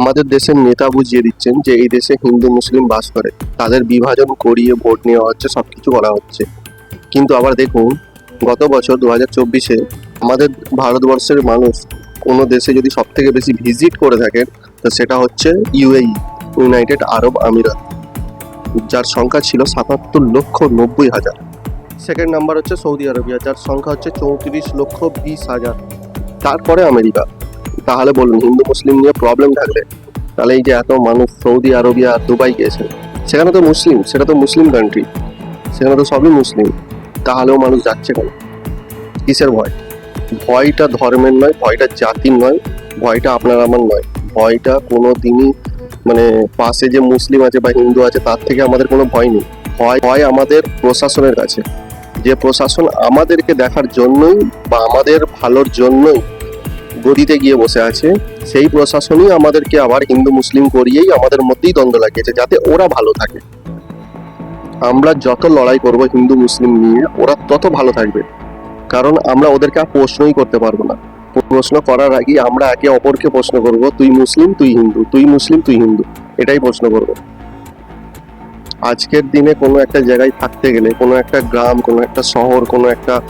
আমাদের দেশের নেতা বুঝিয়ে দিচ্ছেন যে এই দেশে হিন্দু, মুসলিম বাস করে। তাদের বিভাজন করিয়ে ভোট নেওয়া হচ্ছে সব কিছু করা হচ্ছে। কিন্তু আবার দেখুন, গত বছর দু হাজার চব্বিশে আমাদের ভারতবর্ষের মানুষ কোনো দেশে যদি সব থেকে বেশি ভিজিট করে থাকেন তো সেটা হচ্ছে ইউএই ইউনাইটেড আরব আমিরাত, যার সংখ্যা ছিল সাতাত্তর লক্ষ নব্বই হাজার। সেকেন্ড নাম্বার হচ্ছে সৌদি আরবিয়া, যার সংখ্যা হচ্ছে চৌত্রিশ লক্ষ বিশ হাজার। তারপরে আমেরিকা। তাহলে বলুন, হিন্দু, মুসলিম নিয়ে প্রবলেম থাকলে তাহলে এই যে এত মানুষ সৌদি, আরবিয়া আর দুবাই গেছে, সেখানে তো মুসলিম, সেটা তো মুসলিম কান্ট্রি সেখানে তো সবই মুসলিম, তাহলেও মানুষ যাচ্ছে কেন? কিসের ভয়? ভয়টা ধর্মের নয়, ভয়টা জাতির নয়, ভয়টা আপনার আমার নয়। ভয়টা কোনো দিনই মানে পাশে যে মুসলিম আছে বা হিন্দু আছে, তার থেকে আমাদের কোনো ভয় নেই। ভয় ভয় আমাদের প্রশাসনের কাছে। যে প্রশাসন আমাদেরকে দেখার জন্যই বা আমাদের ভালোর জন্যই গদিতে গিয়ে বসে আছে, সেই প্রশাসনই আমাদেরকে আবার হিন্দু মুসলিম করিয়েই আমাদের মধ্যেই দ্বন্দ্ব লাগিয়েছে, যাতে ওরা ভালো থাকে। আমরা যত লড়াই করব হিন্দু মুসলিম নিয়ে, ওরা তত ভালো থাকবে। কারণ আমরা ওদেরকে আর প্রশ্নই করতে পারব না। প্রশ্ন করার আগে আমরা একে অপরকে প্রশ্ন করব, তুই মুসলিম, তুই হিন্দু, তুই মুসলিম, তুই হিন্দু। এটাই প্রশ্ন করব। আজকের দিনে কোনো একটা জায়গায় থাকতে গেলে, কোনো একটা গ্রাম, কোনো একটা শহর, কোনো একটা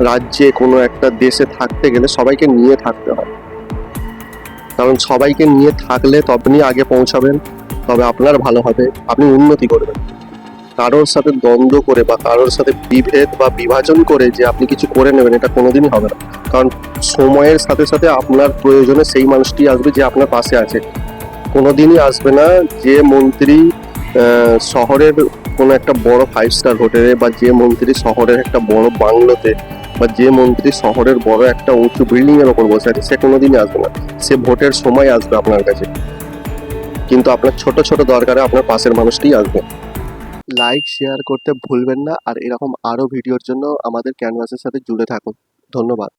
রাজ্যে কোনো একটা দেশে থাকতে গেলে সবাইকে নিয়ে থাকতে হয়। কারণ সবাইকে নিয়ে থাকলে তখনই আগে পৌঁছাবেন, তবে আপনার ভালো হবে, আপনি উন্নতি করবেন। কারোর সাথে দ্বন্দ্ব করে বা কারোর সাথে বিভেদ বা বিভাজন করে যে আপনি কিছু করে নেবেন, এটা কোনোদিনই হবে না। কারণ সময়ের সাথে সাথে আপনার প্রয়োজনে সেই মানুষটি আসবে যে আপনার পাশে আছে। কোনোদিনই আসবে না যে মন্ত্রী শহরের কোনো একটা বড় ফাইভ স্টার হোটেলে বা যে মন্ত্রী শহরের একটা বড় বাংলোতে বা যে মন্ত্রী শহরের বড় একটা উঁচু বিল্ডিং এর ওপর বসে আছে, সে কোনোদিনই আসবে না। সে ভোটের সময় আসবে আপনার কাছে। কিন্তু আপনার ছোট ছোট দরকারে আপনার পাশের মানুষটি আসবে। লাইক শেয়ার করতে ভুলবেন না। আর এরকম আরও ভিডিওর জন্য আমাদের ক্যানভাসের সাথে জুড়ে থাকুন। ধন্যবাদ।